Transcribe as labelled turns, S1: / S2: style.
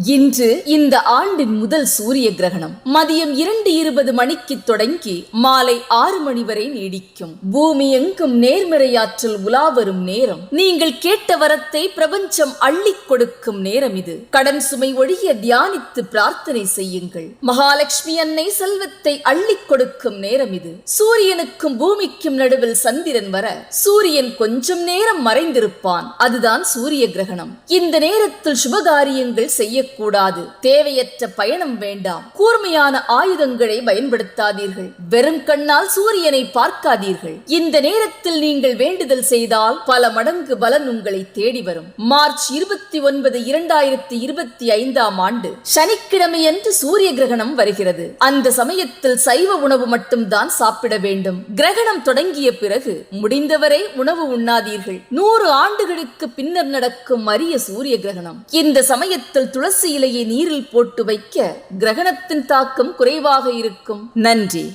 S1: இன்று இந்த ஆண்டின் முதல் சூரிய கிரகணம். மதியம் இரண்டு இருபது மணிக்கு தொடங்கி மாலை ஆறு மணி வரை நீடிக்கும். பூமி எங்கும் நேர்மறையாற்றல் உலாவரும் நேரம். நீங்கள் கேட்ட வரத்தை பிரபஞ்சம் அள்ளி கொடுக்கும் நேரம் இது. கடன் சுமை ஒழிய தியானித்து பிரார்த்தனை செய்யுங்கள். மகாலட்சுமி அன்னை செல்வத்தை அள்ளிக் கொடுக்கும் நேரம் இது. சூரியனுக்கும் பூமிக்கும் நடுவில் சந்திரன் வர சூரியன் கொஞ்சம் நேரம் மறைந்திருப்பான். அதுதான் சூரிய கிரகணம். இந்த நேரத்தில் சுபகாரியங்கள் செய்யக்கூடாது. தேவையற்ற பயணம் வேண்டாம். கூர்மையான ஆயுதங்களை பயன்படுத்தாதீர்கள். வெறும் கண்ணால் சூரியனை பார்க்காதீர்கள். இந்த நேரத்தில் நீங்கள் வேண்டுதல் செய்தால் பல மடங்கு பலன் உங்களை தேடி வரும். மார்ச் இருபத்தி ஒன்பது இரண்டாயிரத்தி இருபத்தி ஐந்தாம் ஆண்டு சனிக்கிழமையன்று சூரிய கிரகணம் வருகிறது. அந்த சமயத்தில் சைவ உணவு மட்டும்தான் சாப்பிட வேண்டும். கிரகணம் தொடங்கிய பிறகு முடிந்தவரை உணவு உண்ணாதீர்கள். நூறு ஆண்டுகளுக்கு பின்னர் நடக்கும் அரிய சூரிய கிரகணம். இந்த சமயத்தில் துளசி இலையை நீரில் போட்டு வைக்க கிரகணத்தின் தாக்கம் குறைவாக இருக்கும். நன்றி.